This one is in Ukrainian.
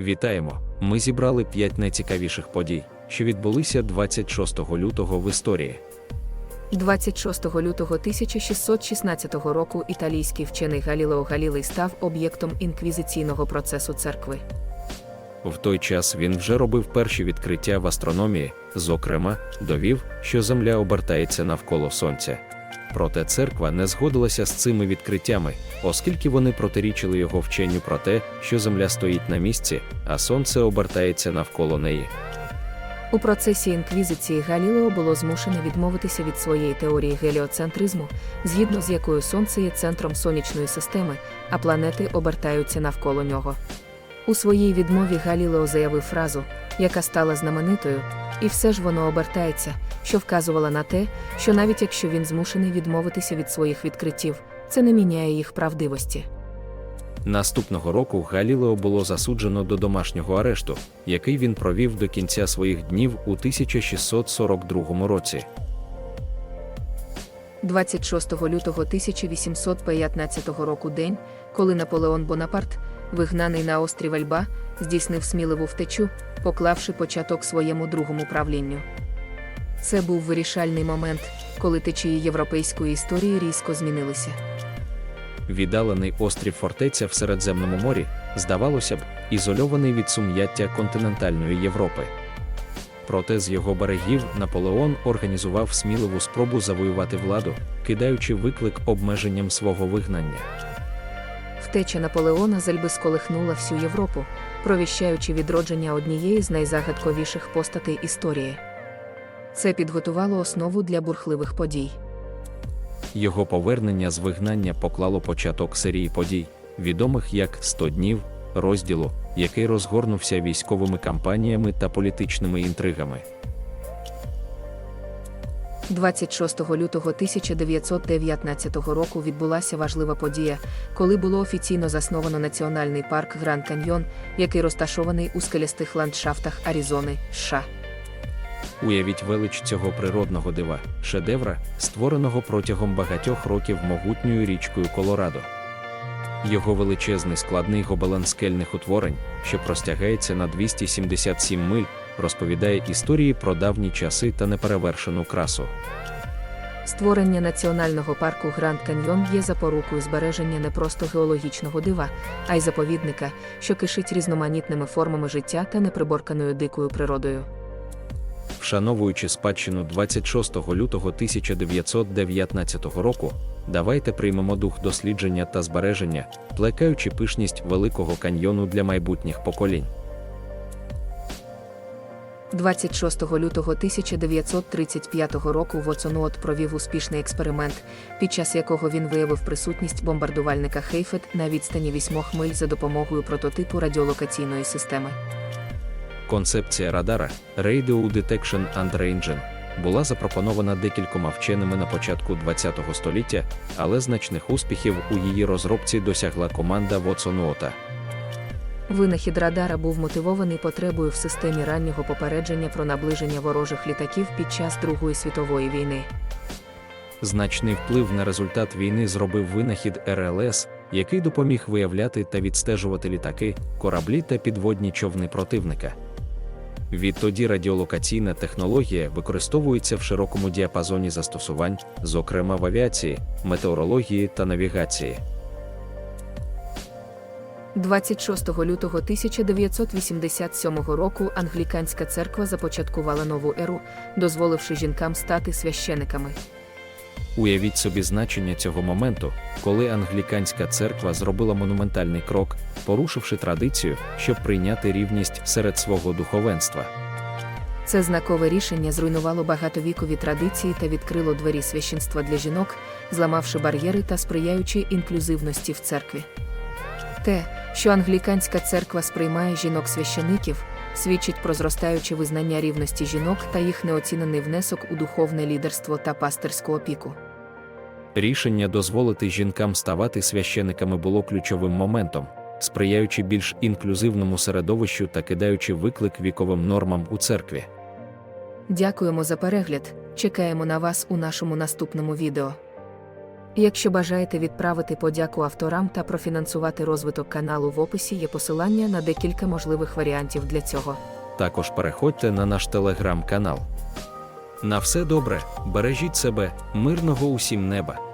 Вітаємо! Ми зібрали 5 найцікавіших подій, що відбулися 26 лютого в історії. 26 лютого 1616 року італійський вчений Галілео Галілей став об'єктом інквізиційного процесу церкви. В той час він вже робив перші відкриття в астрономії, зокрема, довів, що Земля обертається навколо Сонця. Проте церква не згодилася з цими відкриттями, оскільки вони протирічили його вченню про те, що Земля стоїть на місці, а Сонце обертається навколо неї. У процесі інквізиції Галілео було змушене відмовитися від своєї теорії геліоцентризму, згідно з якою Сонце є центром сонячної системи, а планети обертаються навколо нього. У своїй відмові Галілео заявив фразу, яка стала знаменитою, і все ж воно обертається, що вказувала на те, що навіть якщо він змушений відмовитися від своїх відкриттів, це не міняє їх правдивості. Наступного року Галілео було засуджено до домашнього арешту, який він провів до кінця своїх днів у 1642 році. 26 лютого 1815 року день, коли Наполеон Бонапарт, вигнаний на острів Ельба, здійснив сміливу втечу, поклавши початок своєму другому правлінню. Це був вирішальний момент, коли течії європейської історії різко змінилися. Віддалений острів фортеця в Середземному морі, здавалося б, ізольований від сум'яття континентальної Європи. Проте з його берегів Наполеон організував сміливу спробу завоювати владу, кидаючи виклик обмеженням свого вигнання. Втеча Наполеона з Ельби сколихнула всю Європу, провіщаючи відродження однієї з найзагадковіших постатей історії. Це підготувало основу для бурхливих подій. Його повернення з вигнання поклало початок серії подій, відомих як «100 днів, розділу, який розгорнувся військовими кампаніями та політичними інтригами. 26 лютого 1919 року відбулася важлива подія, коли було офіційно засновано національний парк Гранд Каньйон, який розташований у скелястих ландшафтах Аризони, США. Уявіть велич цього природного дива, шедевра, створеного протягом багатьох років могутньою річкою Колорадо. Його величезний складний гобелен скельних утворень, що простягається на 277 миль, розповідає історії про давні часи та неперевершену красу. Створення національного парку Гранд Каньйон є запорукою збереження не просто геологічного дива, а й заповідника, що кишить різноманітними формами життя та неприборканою дикою природою. Вшановуючи спадщину 26 лютого 1919 року, давайте приймемо дух дослідження та збереження, плекаючи пишність Великого каньйону для майбутніх поколінь. 26 лютого 1935 року Воцонуот провів успішний експеримент, під час якого він виявив присутність бомбардувальника Хейфет на відстані 8 миль за допомогою прототипу радіолокаційної системи. Концепція радара Radio Detection and Ranging була запропонована декількома вченими на початку ХХ століття, але значних успіхів у її розробці досягла команда Воцонуота. Винахід радара був мотивований потребою в системі раннього попередження про наближення ворожих літаків під час Другої світової війни. Значний вплив на результат війни зробив винахід РЛС, який допоміг виявляти та відстежувати літаки, кораблі та підводні човни противника. Відтоді радіолокаційна технологія використовується в широкому діапазоні застосувань, зокрема в авіації, метеорології та навігації. 26 лютого 1987 року англіканська церква започаткувала нову еру, дозволивши жінкам стати священиками. Уявіть собі значення цього моменту, коли англіканська церква зробила монументальний крок, порушивши традицію, щоб прийняти рівність серед свого духовенства. Це знакове рішення зруйнувало багатовікові традиції та відкрило двері священства для жінок, зламавши бар'єри та сприяючи інклюзивності в церкві. Те, що англіканська церква сприймає жінок-священиків, свідчить про зростаюче визнання рівності жінок та їх неоцінений внесок у духовне лідерство та пастирську опіку. Рішення дозволити жінкам ставати священиками було ключовим моментом, сприяючи більш інклюзивному середовищу та кидаючи виклик віковим нормам у церкві. Дякуємо за перегляд. Чекаємо на вас у нашому наступному відео. Якщо бажаєте відправити подяку авторам та профінансувати розвиток каналу в описі є посилання на декілька можливих варіантів для цього. Також переходьте на наш телеграм-канал. На все добре, бережіть себе, мирного усім неба!